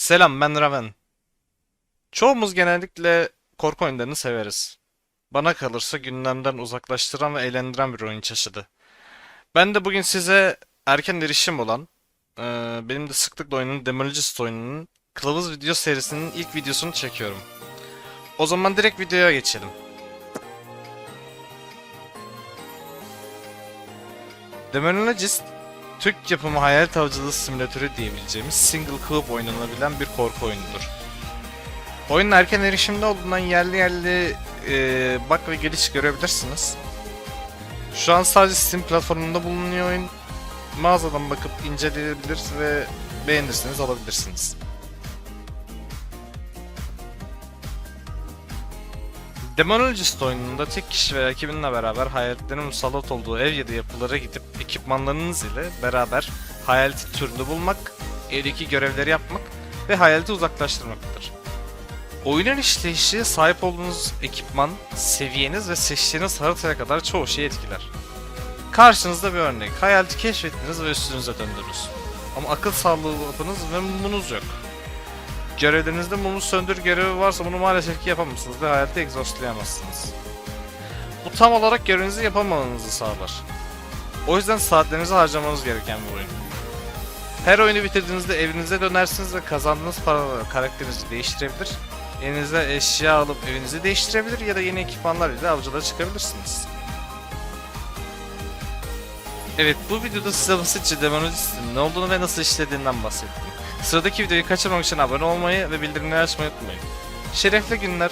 Selam ben Raven. Çoğumuz genellikle korku oyunlarını severiz. Bana kalırsa gündemden uzaklaştıran ve eğlendiren bir oyun çeşidi. Ben de bugün size erken erişim olan, eee, benim de sıklıkla oynanan Demologist oyununun kılavuz video serisinin ilk videosunu çekiyorum. O zaman direkt videoya geçelim. Demonologist, Türk yapımı hayalet avcılığı simülatörü diyebileceğimiz single co-op oynanabilen bir korku oyunudur. Oyunun erken erişimde olduğundan yerli yerli e, bug ve geliş görebilirsiniz. Şu an sadece Steam platformunda bulunuyor oyun. Mağazadan bakıp inceleyebilir ve beğenirseniz alabilirsiniz. Demonologist oyununda tek kişi ve ekibinle beraber hayaletlerin musallat olduğu ev ya da yapılara gidip ekipmanlarınız ile beraber hayaleti türünü bulmak, evdeki görevleri yapmak ve hayaleti uzaklaştırmaktır. Oyunun işleyişi sahip olduğunuz ekipman, seviyeniz ve seçtiğiniz haritaya kadar çoğu şeyi etkiler. Karşınızda bir örnek. Hayaleti keşfettiniz ve üstünüze döndünüz. Ama akıl sağlığı yapınız ve mumunuz yok. Görevlerinizde mumu söndür görevi varsa bunu maalesef ki yapamazsınız ve hayaleti egzostlayamazsınız. Bu tam olarak görevinizi yapamamanızı sağlar. O yüzden saatlerinizi harcamanız gereken bir oyun. Her oyunu bitirdiğinizde evinize dönersiniz ve kazandığınız paralarla karakterinizi değiştirebilir, elinize eşya alıp evinizi değiştirebilir ya da yeni ekipmanlar ile avcılığa çıkabilirsiniz. Evet bu videoda size basitçe Demonologist'in ne olduğunu ve nasıl işlediğinden bahsettim. Sıradaki videoyu kaçırmamak için abone olmayı ve bildirimleri açmayı unutmayın. Şerefli günler.